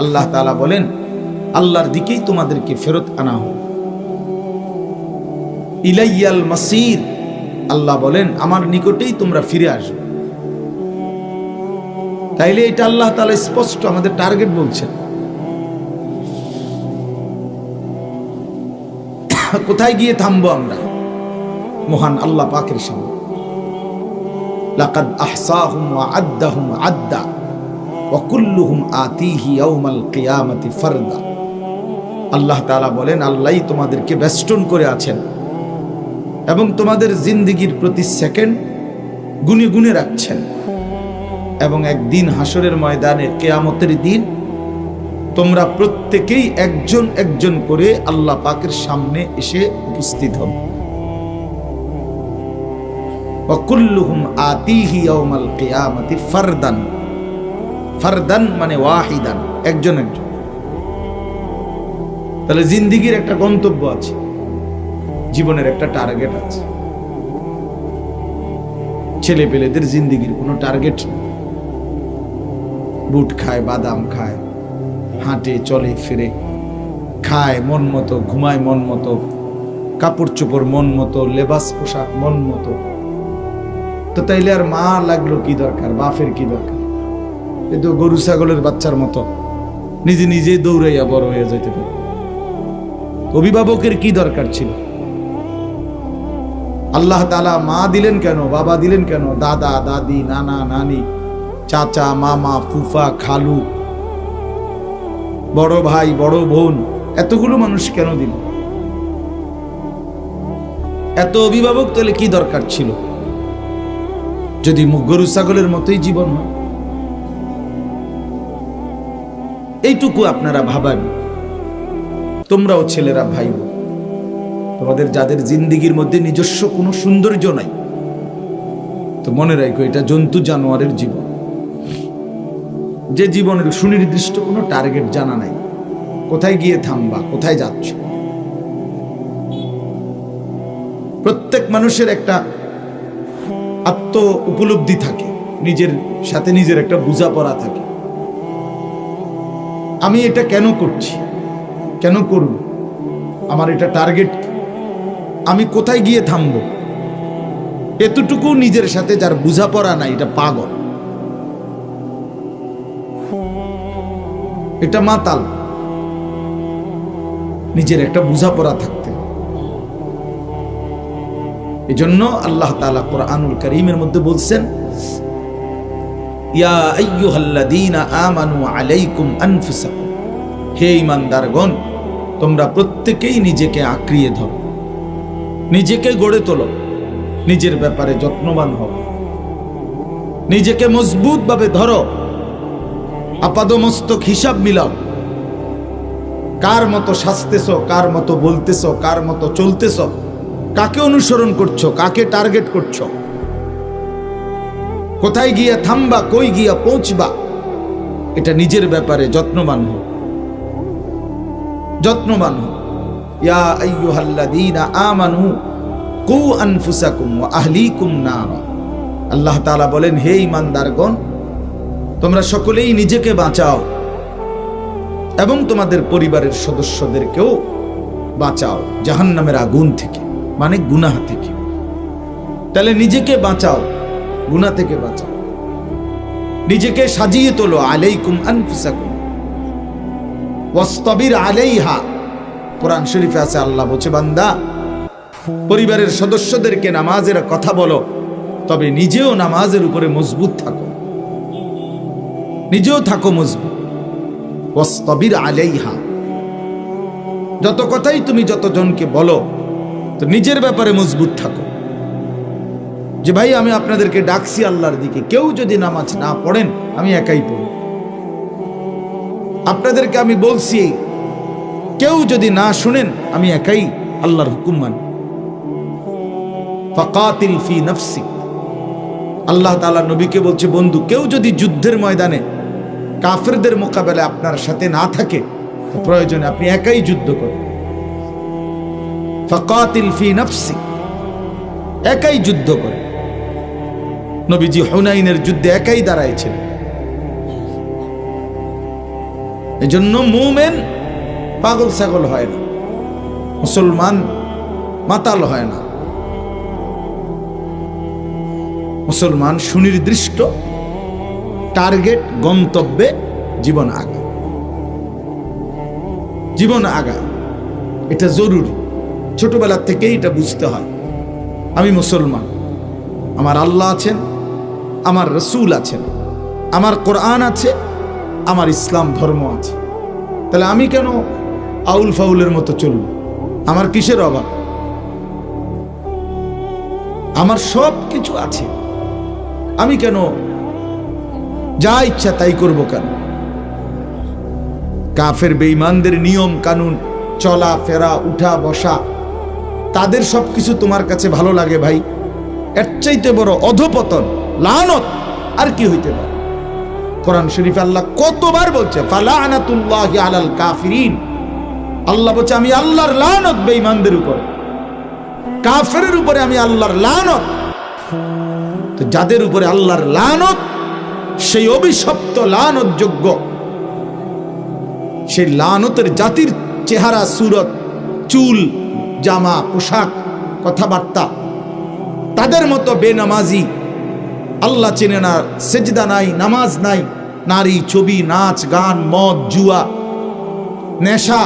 আল্লাহ তাআলা বলেন, আল্লাহর দিকেই তোমাদেরকে ফেরত আনা হোক। ইলাইয়াল মাসির, আল্লাহ বলেন, আমার নিকটেই তোমরা ফিরে আসবে। তাইলে এটা আল্লাহ তাআলা স্পষ্ট আমাদের টার্গেট বলছেন। কোথায় গিয়ে থামবো আমরা? মহান আল্লাহ পাকের সামনে। লাকাদ আহসাহুম আদ্দাহুম আদ্দা। অকুল্লুহুম আতিহি ইয়াউমাল কিয়ামতি ফারদা। আল্লাহ তাআলা বলেন, আল্লাহই তোমাদেরকে বেষ্টন করে আছেন এবং তোমাদের জিন্দিগির প্রতি সেকেন্ড গুনে গুনে রাখছেন এবং একদিন হাসরের ময়দানে কেয়ামতের দিন তোমরা প্রত্যেকেই একজন একজন করে আল্লাহ পাকের সামনে এসে উপস্থিত হন অকুল্লুহুম আতিহি ইয়াউমাল কিয়ামতি ফারদান। ফারদান মানে ওয়াহিদান, একজন একজন। তাহলে জিন্দিগির একটা গন্তব্য আছে, জীবনের একটা টার্গেট আছে। ছেলে পেলেদের জিন্দিগির কোনো টার্গেট নেই। বুট খায়, বাদাম খায়, হাঁটে, চলে, ফিরে, খায় মন মতো, ঘুমায় মন মতো, কাপড় চোপড় মন মতো, লেবাস পোশাক মন মতো। তো তাইলে আর মা লাগল কি দরকার, বাপের কি দরকার? এ তো গরু ছাগলের বাচ্চার মতো। নিজে নিজে দৌড়াইয়া বড় হয়ে যেতে পারে। অভিভাবকের কি দরকার ছিল? আল্লাহ তালা মা দিলেন কেন, বাবা দিলেন কেন? দাদা, দাদি, নানা, নানি, চাচা, মামা, ফুফা, খালু, বড় ভাই, বড় বোন, এতগুলো মানুষ কেন দিল? এত অভিভাবক তাহলে কি দরকার ছিল? যদি গরু ছাগলের মতোই জীবন হয়। এইটুকু আপনারা ভাবান। তোমরাও ছেলেরা ভাই তোমাদের যাদের জিন্দিগির মধ্যে নিজস্ব কোনো সৌন্দর্য নাই, তো মনে রাখো, এটা জন্তু জানোয়ারের জীবন। যে জীবনের সুনির্দিষ্ট কোনো টার্গেট জানা নাই, কোথায় গিয়ে থামবা, কোথায় যাচ্ছ। প্রত্যেক মানুষের একটা আত্ম উপলব্ধি থাকে, নিজের সাথে নিজের একটা বোঝাপড়া থাকে। আমি এটা কেন করছি? কেন করব? আমার এটা টার্গেট আমি কোথায় গিয়ে থামব? এতটুকু নিজের সাথে যার বোঝাপড়া নাই, এটা পাগল। এটা মাতাল। নিজের একটা বোঝাপড়া থাকতে এজন্য আল্লাহ তাআলা কোরআনুল করিমের মধ্যে বলছেন ইয়া আইয়ুহাল্লাযীনা আমানু আলাইকুম আনফুসাকুম। হে ঈমানদারগণ, তোমরা প্রত্যেকেই নিজেকে আঁকড়িয়ে ধরো। নিজেকে গড়ে তোলো। নিজের ব্যাপারে যত্নবান হও। নিজেকে মজবুতভাবে ধরো। আপাদমস্তক হিসাব মিলাও। কার মতো সাজতেছ, কার মতো বলতেছ, কার মতো চলতেছ, কাকে অনুসরণ করছ, কাকে টার্গেট করছ কোথায় গিয়া থামবা, কই গিয়া পৌঁছবা? এটা নিজের ব্যাপারে যত্নবান হোক যত্নবান হোক ইয়া আইয়ুহাল্লাযীনা আমানু কু আনফুসাকুম ওয়া আহলিকুম নারা। আল্লাহ তাআলা বলেন, হে ঈমানদারগণ, তোমরা সকলেই নিজেকে বাঁচাও এবং তোমাদের পরিবারের সদস্যদেরকেও বাঁচাও জাহান্নামের আগুন থেকে মানে গুনাহ থেকে। তাহলে নিজেকে বাঁচাও। গুনাহ থেকে বাঁচাও নিজেকে সাজিয়ে তোলো, আলাইকুম আনফুসাকুম। ওয়াস্তাবির আলাইহা। কোরআন শরীফে আছে, আল্লাহ বলছে, বান্দা, পরিবারের সদস্যদেরকে নামাজের কথা বলো, তবে নিজেও নামাজের উপরে মজবুত থাকো। নিজেও থাকো মজবুত। ওয়াস্তাবির আলাইহা। যত কথাই তুমি যতজনকে বলো, তো নিজের ব্যাপারে মজবুত থাকো। যে ভাই, আমি আপনাদেরকে ডাকছি আল্লাহর দিকে। কেউ যদি নামাজ না পড়েন, আমি একাই পড়ি। আপনাদেরকে আমি বলছি, কেউ যদি না শুনেন, আমি একাই আল্লাহর হুকুম মানি। ফাকাতিল ফি নফসি আল্লাহ তাআলা নবীকে বলছে, বন্ধু, কেউ যদি যুদ্ধের ময়দানে কাফেরদের মোকাবেলায় আপনার সাথে না থাকে, প্রয়োজনে আপনি একাই যুদ্ধ করেন। ফাকাতিল ফি নফসি একাই যুদ্ধ করে নবীজি হুনাইনের যুদ্ধে একাই দাঁড়াইছিলেন এজন্য মুমেন পাগল ছাগল হয় না, মুসলমান মাতাল হয় না। মুসলমান সুনির্দিষ্ট টার্গেট, গন্তব্যে জীবন আগা জীবন আগা এটা জরুরি। ছোটবেলা থেকেই এটা বুঝতে হয়। আমি মুসলমান, আমার আল্লাহ আছেন আমার রসুল আছেন আমার কোরআন আছে, আমার ইসলাম ধর্ম আছে। তাহলে আমি কেন আউল ফাউলের মতো চলব? আমার কিসের অভাব? আমার সব কিছু আছে। আমি কেন যা ইচ্ছা তাই করব কেন? কাফের বেঈমানদের নিয়ম, কানুন, চলা, ফেরা, উঠা, বসা, তাদের সব কিছু তোমার কাছে ভালো লাগে ভাই। এর চাইতে বড় অধপতন লানত, আর কি হইতে পারে? কোরআন শরীফ আল্লাহ কতবার বলছে, ফালানাতুল্লাহি আলাল কাফিরিন। আল্লাহ বলছে, আমি আল্লাহর লানত বেঈমানদের উপর। কাফেরের উপরে আমি আল্লাহর লানত। যাদের উপরে আল্লাহর লানত, সেই অভিশপ্ত লানত যোগ্য সেই লানতের জাতির চেহারা, সুরত, চুল, জামা, পোশাক, কথাবার্তা, তাদের মতো বেনামাজি আল্লাহ চেনে না, সেজদা নাই, নামাজ নাই, নারী ছবি, নাচ, গান, মদ, জুয়া, নেশা,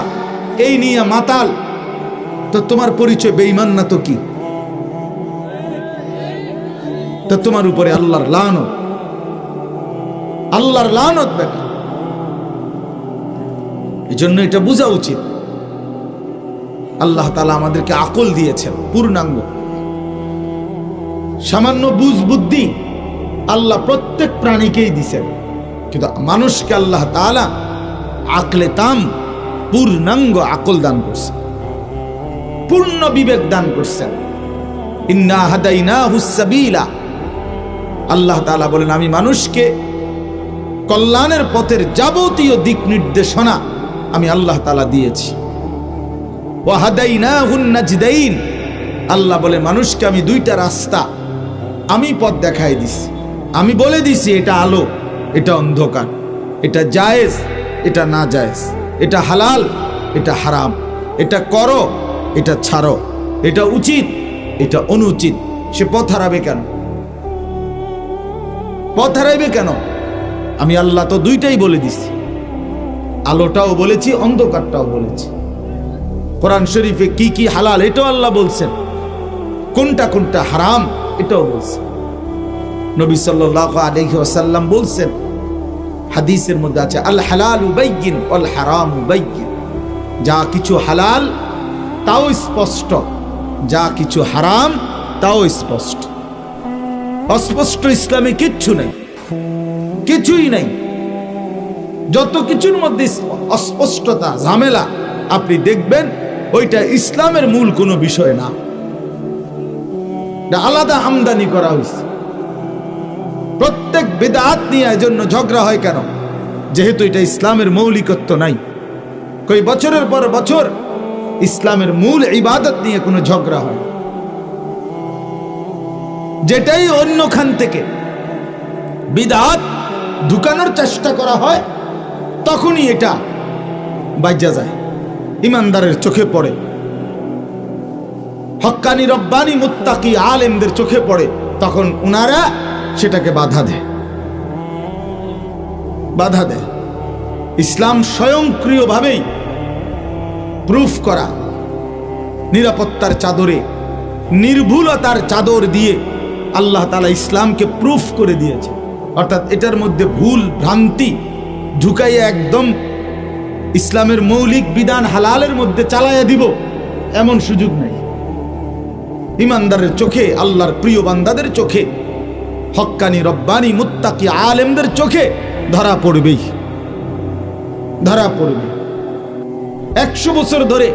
এই নিয়ে মাতাল। তো তোমার পরিচয় বেইমান না তো কি? তো তোমার উপরে আল্লাহর লানত। আল্লাহর লানত এই জন্য এটা বোঝা উচিত। আল্লাহ তালা আমাদেরকে আকল দিয়েছেন, পূর্ণাঙ্গ। সামান্য বুঝ বুদ্ধি আল্লাহ প্রত্যেক প্রাণীকেই দিছেন কিন্তু মানুষকে আল্লাহ তালা আকলে তাম, পূর্ণাঙ্গ আকল দান করছেন পূর্ণ বিবেক দান করছেন। ইন্না আল্লাহ তালা বলেন, আমি মানুষকে কল্যাণের পথের যাবতীয় দিক নির্দেশনা আমি আল্লাহ তালা দিয়েছি। আল্লাহ বলে, মানুষকে আমি দুইটা রাস্তা, আমি পথ দেখাই দিছি। আমি বলে দিছি, এটা আলো, এটা অন্ধকার। এটা জায়েজ, এটা না জায়েজ। এটা হালাল, এটা হারাম। এটা করো, এটা ছাড়ো। এটা উচিত, এটা অনুচিত। সে পথ হারাবে কেন? পথ হারাইবে কেন? আমি আল্লাহ তো দুইটাই বলে দিছি। আলোটাও বলেছি, অন্ধকারটাও বলেছি। কোরআন শরীফে কি কি হালাল, এটাও আল্লাহ বলছেন। কোনটা কোনটা হারাম, এটাও বলছেন। নবী সাল্লাহ আলহি আসাল্লাম বলছেন, হাদিসের মধ্যে আছে, আল হালাল উবাইগিন অল হারাম উবাইগিন যা কিছু হালাল, তাও স্পষ্ট। যা কিছু হারাম, তাও স্পষ্ট। অস্পষ্ট ইসলামে কিচ্ছু নেই। কিছুই নেই। যত কিছুর মধ্যে অস্পষ্টতা, ঝামেলা, আপনি দেখবেন, ওইটা ইসলামের মূল কোনো বিষয় না। আলাদা আমদানি করা হয়েছে প্রত্যেক বেদাত নিয়ে জন্য ঝগড়া হয় কেন? যেহেতু এটা ইসলামের মৌলিকত্ব নাই। কই বছরের পর বছর ইসলামের মূল ইবাদত নিয়ে কোনো ঝগড়া হয়? যেটাই অন্যখান থেকে বিদাত ঢুকানোর চেষ্টা করা হয়, তখনই এটা বাজ্যা যায়, ইমানদারের চোখে পড়ে। হক্কানি রব্বানি মুত্তাকি আলেমদের চোখে পড়ে, তখন উনারা সেটাকে বাধা দেয় বাধা দেয় ইসলাম স্বয়ংক্রিয়ভাবেই প্রুফ করা নিরাপত্তার চাদরে, নির্ভুলতার চাদর দিয়ে আল্লাহ তালা ইসলামকে প্রুফ করে দিয়েছে। অর্থাৎ এটার মধ্যে ভুল, ভ্রান্তি ঢুকাইয়া একদম ইসলামের মৌলিক বিধান হালালের মধ্যে চালাইয়া দিব, এমন সুযোগ নেই। ইমানদারের চোখে, আল্লাহর প্রিয় বান্দাদের চোখে হক্কানি রব্বানি মুত্তাকি আলেমদের চোখে ধরা পড়বেই। ধরা পড়বে। একশো বছর ধরে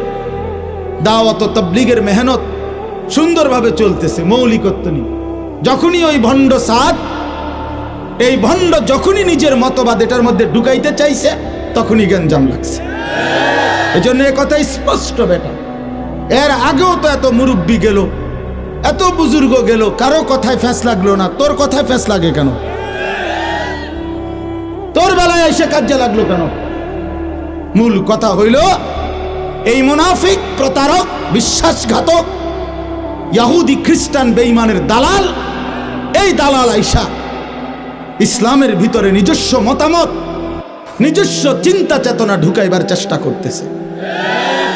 দাওয়াত তবলিগের মেহনত সুন্দরভাবে চলতেছে, মৌলিকত্ব নিয়ে। যখনই ওই ভণ্ড সাদ, এই ভণ্ড যখনই নিজের মতবাদ এটার মধ্যে ঢুকাইতে চাইছে, তখনই গঞ্জাম লাগছে। এই জন্য কথা স্পষ্ট বেটা এর আগেও তো এত মুরব্বী গেল এত বুজুর্গ গেল, কারও কথায় ফ্যাস লাগল না। তোর কথায় ফ্যাস লাগে কেন? তোর বেলায় এসে কাজে লাগল কেন? মূল কথা হইল, এই মুনাফিক, প্রতারক, বিশ্বাসঘাতক, ইয়াহুদি খ্রিস্টান বেঈমানের দালাল, এই দালাল আইসা ইসলামের ভিতরে নিজস্ব মতামত, নিজস্ব চিন্তা চেতনা ঢুকাইবার চেষ্টা করতেছে।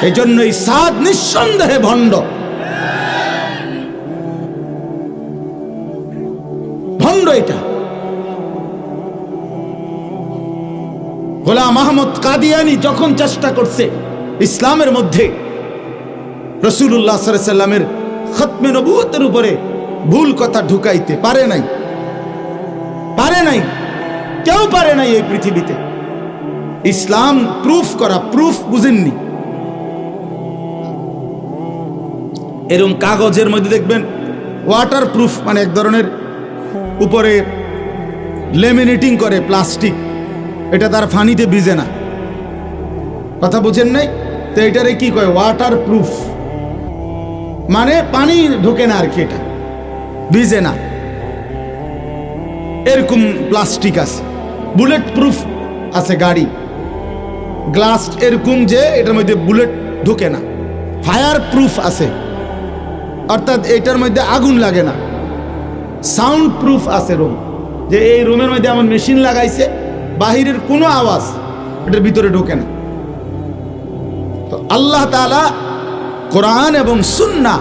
এই জন্য এই সাদ নিঃসন্দেহে ভণ্ড। গোলাম আহমদ কাদিয়ানি যখন চেষ্টা করছে ইসলামের মধ্যে রসুল্লাহ সাল্লামের খতমে নবুয়তের উপরে ভুল কথা ঢুকাইতে পারে নাই। পারে নাই। কেউ পারে নাই এই পৃথিবীতে। ইসলাম প্রুফ করা প্রুফ বুঝেননি। এরকম কাগজের মধ্যে দেখবেন ওয়াটার প্রুফ মানে এক ধরনের উপরে লেমিনেটিং করে প্লাস্টিক এটা তার ফানিতে ভিজে না। কথা বুঝেন নাই? তো এটারে কি কয়? ওয়াটার প্রুফ মানে পানি ঢোকে না আর কি এটা। ভিজে না। এরকম প্লাস্টিক আছে। বুলেট প্রুফ আছে গাড়ি। গ্লাস এরকম যে এটার মধ্যে বুলেট ঢুকে না। ফায়ার প্রুফ আছে। অর্থাৎ এটার মধ্যে আগুন লাগে না। সাউন্ড প্রুফ আছে রুম যে এই রুমের মধ্যে এমন মেশিন লাগাইছে বাহিরের কোনো আওয়াজ এটার ভিতরে ঢোকে না। তো আল্লাহ তাআলা কোরআন এবং সুন্না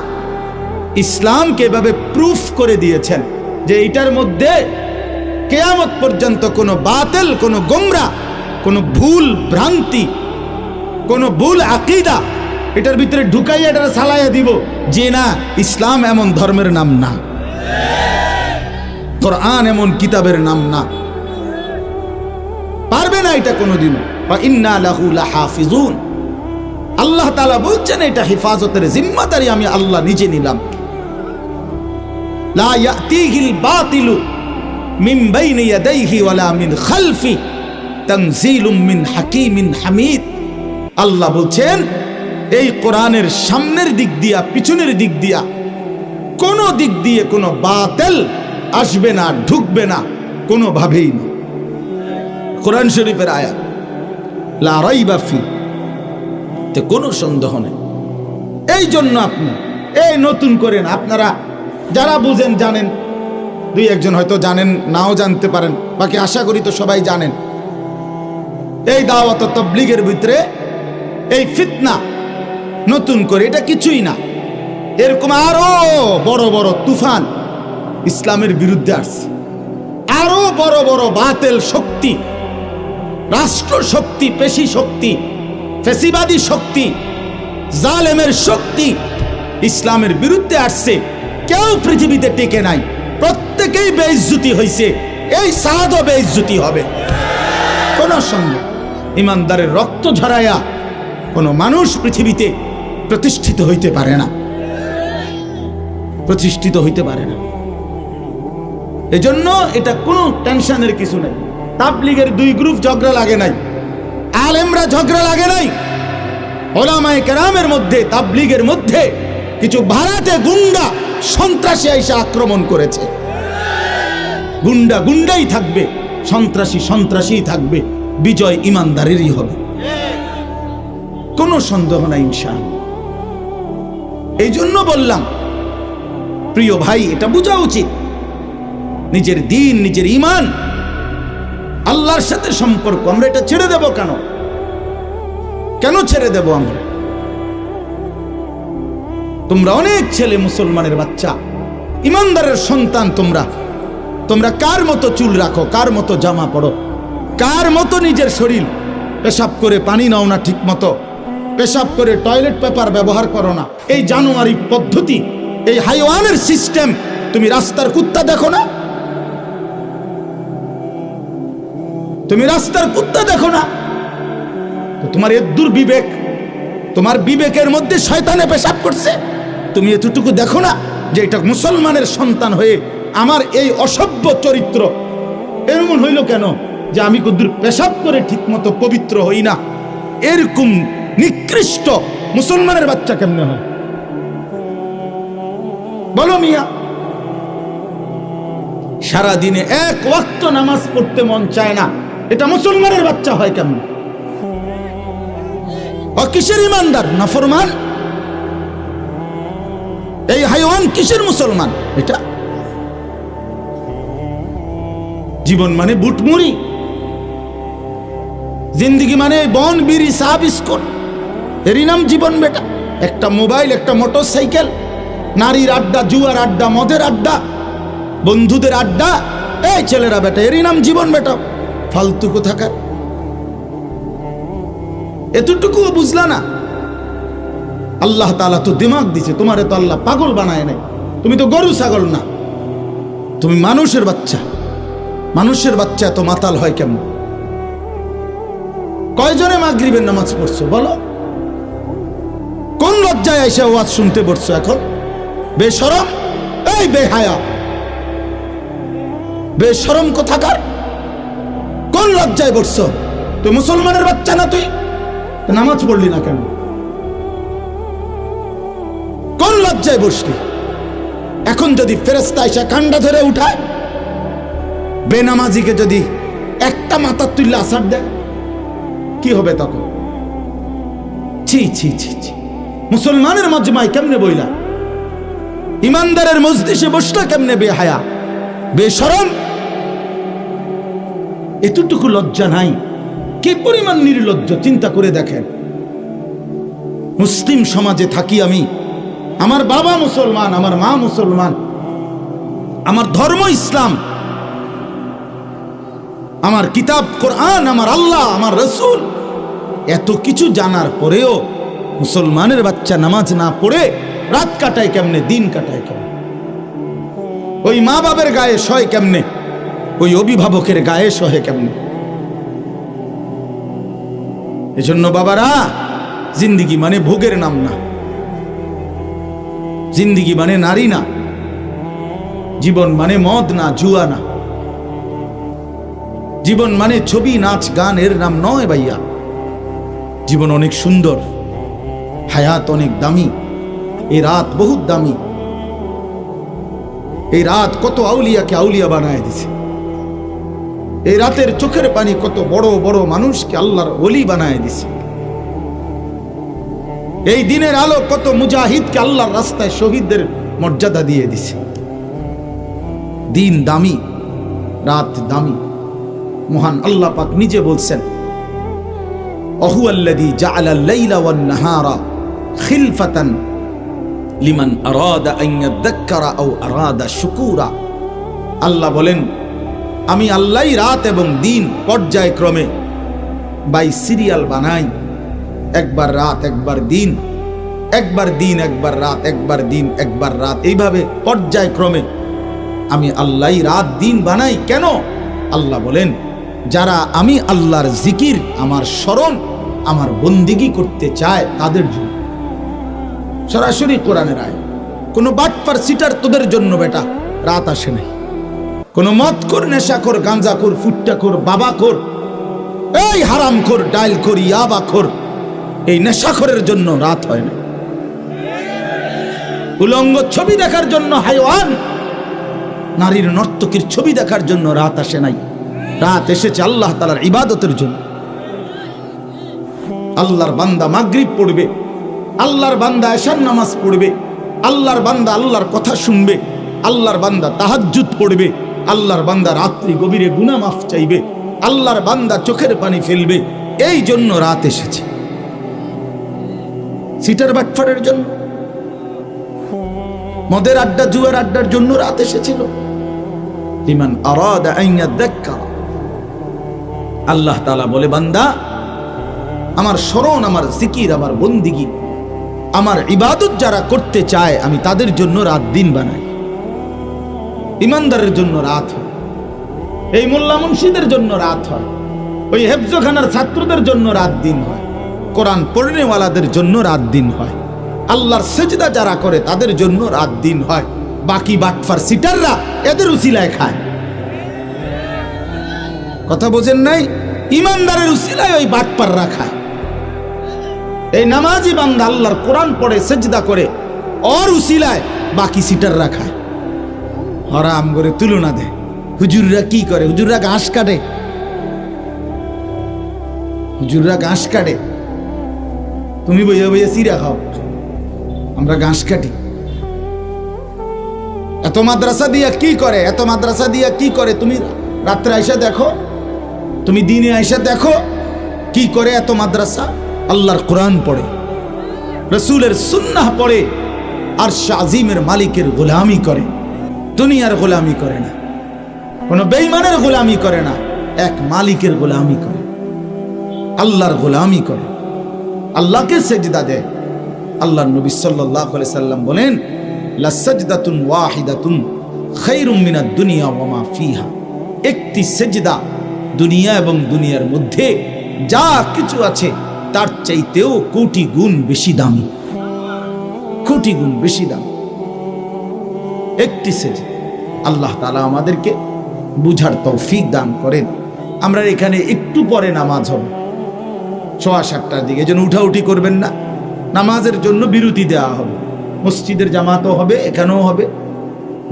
ইসলামকে এভাবে প্রুফ করে দিয়েছেন যে এটার মধ্যে কেয়ামত পর্যন্ত কোনো বাতেল, কোনো গোমরা, কোনো ভুল ভ্রান্তি, কোনো ভুল আকিদা এটার ভিতরে ঢুকাইয়া এটা সালাইয়া দিব যে না, ইসলাম এমন ধর্মের নাম না। কোরআন এমন কিতাবের নাম না। না এটা কোনোদিন আল্লাহ তাআলা বলছেন এটা হেফাজতের জিম্মাদারি, আমি আল্লাহ নিজে নিলাম। এই সামনের দিক দিয়া, পিছনের দিক দিয়া কোন দিক দিয়ে কোনো বাতেল আসবে না, ঢুকবে না, কোনোভাবেই না। কোরআন শরীফের আয়াত, লা রাইবা ফি। তে কোনো সন্দেহ নেই। এই জন্য আপনি, এই নতুন করেন, আপনারা যারা বুঝেন জানেন, দুই একজন হয়তো জানেন, নাও জানতে পারেন, বাকি আশা করি তো সবাই জানেন। এই দাওয়াত তবলিগের ভিতরে এই ফিতনা নতুন করে, এটা কিছুই না। এরকম আরও বড় বড় তুফান ইসলামের বিরুদ্ধে আসছে। আরও বড় বড় বাতেল শক্তি রাষ্ট্র শক্তি পেশি শক্তি, ফেসিবাদী শক্তি, জালেমের শক্তি ইসলামের বিরুদ্ধে আসছে। কেউ পৃথিবীতে টিকে নাই। প্রত্যেকেই বেইজ্জুতি হয়েছে এই সাদও বেইজ্জুতি হবে। কোন সঙ্গে ইমানদারের রক্ত ঝরাইয়া কোনো মানুষ পৃথিবীতে প্রতিষ্ঠিত হইতে পারে না। প্রতিষ্ঠিত হইতে পারে না। এজন্য এটা কোনো টেনশনের কিছু নেই। তাবলিগের দুই গ্রুপ ঝগড়া লাগে নাই। আলেমরা ঝগড়া লাগে নাই। ওলামায়ে কেরামের মধ্যে, তাবলিগের মধ্যে কিছু ভাড়াটে গুন্ডা সন্ত্রাসী এসে আক্রমণ করেছে। গুন্ডা গুন্ডাই থাকবে, সন্ত্রাসী সন্ত্রাসীই থাকবে, বিজয় ইমানদারেরই হবে। কোনো সন্দেহ নাই ইনশাল এই জন্য বললাম, প্রিয় ভাই, এটা বোঝা উচিত। নিজের দিন, নিজের ইমান আল্লাহর সাথে সম্পর্ক, আমরা এটা ছেড়ে দেব কেন? কেন ছেড়ে দেব আমরা? তোমরা অনেক ছেলে মুসলমানের বাচ্চা, ইমানদারের সন্তান তোমরা। তোমরা কার মতো চুল রাখো, কার মতো জামা পড়ো কার মতো নিজের শরীর? পেশাব করে পানি নাও না ঠিক মতো। পেশাব করে টয়লেট পেপার ব্যবহার করো না। এই জানুয়ারি পদ্ধতি, এই হাইওয়ানের সিস্টেম, তুমি রাস্তার কুত্তা দেখো না? তুমি রাস্তার কুত্তা দেখো না। তোমার এদ্দুর বিবেক তোমার বিবেকের মধ্যে শয়তানে পেশাব করছে। তুমি এতটুকু দেখো না যে এটা মুসলমানের সন্তান হয়ে আমার এই অসভ্য চরিত্র। এমন হইল কেন যে আমি কুদ্দুর পেশাব করে ঠিকমতো পবিত্র হই না? এরকম নিকৃষ্ট মুসলমানের বাচ্চা কেমনে হয়? বলো মিয়া। সারাদিনে এক ওয়াক্ত নামাজ পড়তে মন চায় না। এটা মুসলমানের বাচ্চা হয় কেমন? ও কিসের ইমানদার? নাফরমান এই হাইওয়ান কিসের মুসলমান? এটা? জীবন মানে বুটমুড়ি। জিন্দিগি মানে বন, বিড়ি, চা, বিস্কুট। এরই নাম জীবন বেটা। একটা মোবাইল, একটা মোটর সাইকেল নারীর আড্ডা, জুয়ার আড্ডা, মদের আড্ডা, বন্ধুদের আড্ডা। এই ছেলেরা বেটা, এরই নাম জীবন বেটা। ফালতু কোথাকার এতটুকুও বুঝলা না? আল্লাহ তালা তো দিমাগ দিছে, তোমারে তো আল্লাহ পাগল বানায় নাই। তুমি তো গরু ছাগল না। তুমি মানুষের বাচ্চা। মানুষের বাচ্চা এত মাতাল হয় কেমন? কয়জনে মাগরিবের নামাজ পড়ছো, বলো? কোন লজ্জায় এসে ওয়াজ শুনতে পড়ছো এখন? বেসরম এই বেহায়া। বেসরম কোথাকার? কোন লজ্জায় পড়ছো তুই মুসলমানের বাচ্চা না তুই? নামাজ পড়লি না কেন? কোন লজ্জায় বসলি? এখন যদি ফেরেস্তা এসে কান্ডা ধরে উঠায়, বেনামাজিকে যদি একটা মাথার তুললে আসার দেয়, কি হবে তখন? ছি ছি ছি ছি। মুসলমানের মজমায় কেমনে বইলা? ইমানদারের মজলিসে বসলা কেমনে বেহায়া? বেসরম এতটুকু লজ্জা নাই। কি পরিমাণ নির্লজ্জ চিন্তা করে দেখেন? মুসলিম সমাজে থাকি আমি। আমার বাবা মুসলমান, আমার মা মুসলমান। আমার ধর্ম ইসলাম। আমার কিতাব, কোরআন, আমার আল্লাহ, আমার রসুল। এত কিছু জানার পরেও মুসলমানের বাচ্চা নামাজ না পড়ে রাত কাটায় কেমনে, দিন কাটায় কেমনে? ওই মা বাবের গায়ে সয় কেমনে? ওই অভিভাবকের গায়ে সহে কেমনে? এজন্য বাবারা, জিন্দিগি মানে ভোগের নাম না। জিন্দিগি মানে নারী না। জীবন মানে মদ না, জুয়া না। জীবন মানে ছবি, নাচ, গান, এর নাম নয় ভাইয়া। জীবন অনেক সুন্দর, হায়াত অনেক দামি, এই রাত বহুত দামি। এই রাত কত আউলিয়াকে আউলিয়া বানায় দিছে। এই রাতের চোখের পানি কত বড় বড় মানুষকে আল্লাহর অলি বানায় দিছে। এই দিনের আলো কত মুজাহিদকে আল্লাহর রাস্তায় শহীদদের মর্যাদা দিয়ে দিছে। দিন দামি, রাত দামি। মহান আল্লাহ পাক নিজে বলছেন অহু আল্লাদি জাআলা লাইলা ওয়ান নাহারা খিলফাতান লিমান আরাদা আন ইয়াদাক্কারা আও আরাদা শুকুরা। আল্লাহ বলেন আমি আল্লাহই রাত এবং দিন পর্যায়ক্রমে বাই সিরিয়াল বানাই। একবার রাত, একবার দিন। একবার দিন, একবার রাত, একবার দিন, একবার রাত। এইভাবে পর্যায়ক্রমে আমি আল্লাহই রাত, দিন বানাই। কেন? আল্লাহ বলেন, যারা আমি আল্লাহর জিকির, আমার স্মরণ, আমার বন্দিগি করতে চায় তাদের জন্য। সরাসরি কোরআনের আয় কোনো বাটপার সিটার তোদের জন্য বেটা, রাত আসে নাই। কোনো কর ফুট্টা কর, বাবা কর, এই হারাম কর ইয়াবা কর, এই নেশাখরের জন্য রাত হয় না। উলঙ্গ ছবি দেখার জন্য হাইওয়ান, নারীর নর্তকীর ছবি দেখার জন্য রাত আসে নাই। রাত এসেছে আল্লাহ তালার ইবাদতের জন্য। আল্লাহর বান্দা মাগরিব পড়বে, আল্লাহর বান্দা এশার নামাজ পড়বে, আল্লাহর বান্দা আল্লাহর কথা শুনবে, আল্লাহর বান্দা তাহাজ্জুদ পড়বে। আল্লাহর বান্দা রাত্রি গভীরে গুনা মাফ চাইবে, আল্লাহর বান্দা চোখের পানি ফেলবে, এই জন্য রাত এসেছে। সিটার বাটফারের জন্য, মদের আড্ডা, জুয়ার আড্ডার জন্য রাত এসেছিল। লিমান দেখা আল্লাহ তালা বলে, বান্দা, আমার স্মরণ, আমার জিকির, আমার বন্দিগি, আমার ইবাদত যারা করতে চায়, আমি তাদের জন্য রাত দিন বানাই। ইমানদারের জন্য রাত হয়। এই মোল্লা মুন্সিদের জন্য রাত হয়। ওই হেফজখানার ছাত্রদের জন্য রাত দিন হয়। কোরআন পড়নেওয়ালাদের জন্য রাত দিন হয়। আল্লাহর সেজদা যারা করে তাদের জন্য রাত দিন হয়। বাকি বাটফার সিটাররা এদের উসিলায় খায়। কথা বোঝেন নাই? ইমানদারের উসিলায় ওই বাটপাররা খায়। এই নামাজি বান্দা আল্লাহর কোরআন পড়ে, সেজদা করে অর উসিলায় বাকি সিটাররা খায়। হরাম করে তুলনা দেয় হুজুররা কি করে? হুজুররা ঘাস কাটে। হুজুররা ঘাস কাটে। তুমি বইয়া বইয়া চিরা খাও। আমরা ঘাস কাটি। এত মাদ্রাসা দিয়া কি করে? এত মাদ্রাসা দিয়া কি করে? তুমি রাত্রে আইসা দেখো। তুমি দিনে আইসা দেখো কি করে এত মাদ্রাসা? আল্লাহর কোরআন পড়ে, রসুলের সুন্নাহ পড়ে আর শাজিমের মালিকের গোলামি করে। দুনিয়ার গোলামি করে না। কোনো বেইমানের গোলামি করে না। এক মালিকের গোলামি করে। আল্লাহর গোলামি করে। আল্লাহকে সেজদা দেয়। আল্লাহ নবী সাল্লাহ সাল্লাম বলেন লাসাজদাতুন ওয়াহিদাতুন খাইরুম মিনাদ দুনিয়া ওয়ামা ফিহা। একটি সেজদা দুনিয়া এবং দুনিয়ার মধ্যে যা কিছু আছে, তার চাইতেও কোটি গুণ বেশি দামি। কোটি গুণ বেশি দাম। একটি সেজদা আল্লাহ তালা আমাদেরকে বুঝার তৌফিক দান করেন। আমরা এখানে একটু পরে নামাজ হবে। সোয়া সাতটার দিকে যেন উঠাউঠি করবেন না। নামাজের জন্য বিরতি দেওয়া হবে। মসজিদের জামাতও হবে, এখানেও হবে।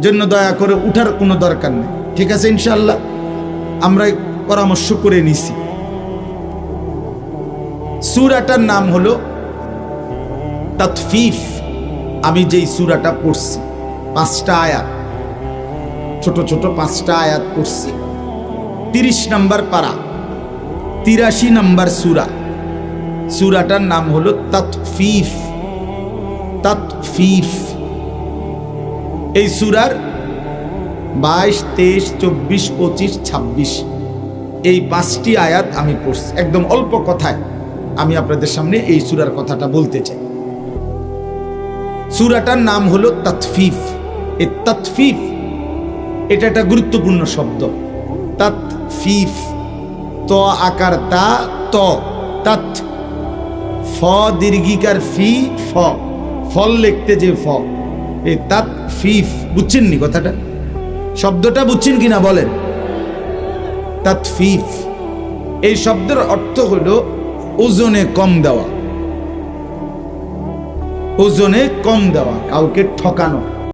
জন্য দয়া করে উঠার কোনো দরকার নেই। ঠিক আছে ইনশাল্লাহ আমরা পরামর্শ করে নিছি। সুরাটার নাম হলো তৎফিফ আমি যেই সুরাটা পড়ছি পাঁচটা আয়াত। ছোট ছোট পাঁচটা আয়াত পড়ছি। তিরিশ নম্বর পারা, তিরাশি নম্বর সুরা। সুরাটার নাম হলো তৎফিফ তৎফিফ এই সুরার বাইশ, তেইশ, চব্বিশ, পঁচিশ, ছাব্বিশ, এই পাঁচটি আয়াত আমি পড়ছি। একদম অল্প কথায় আমি আপনাদের সামনে এই সুরার কথাটা বলতে চাই। সুরাটার নাম হলো তৎফিফ তৎফিফ এটা একটা গুরুত্বপূর্ণ শব্দ। তৎফিফ ত আকার তা ত তৎ ফ দীর্ঘিকার ফি, ফ, ফল লিখতে যে ফ। এই তাত ফিফ বুঝছেন নি কথাটা? শব্দটা বুঝছেন কিনা বলেন? তাত ফিফ এই শব্দের অর্থ হলো ওজনে কম দেওয়া। ওজনে কম দেওয়া, কাউকে ঠকানো।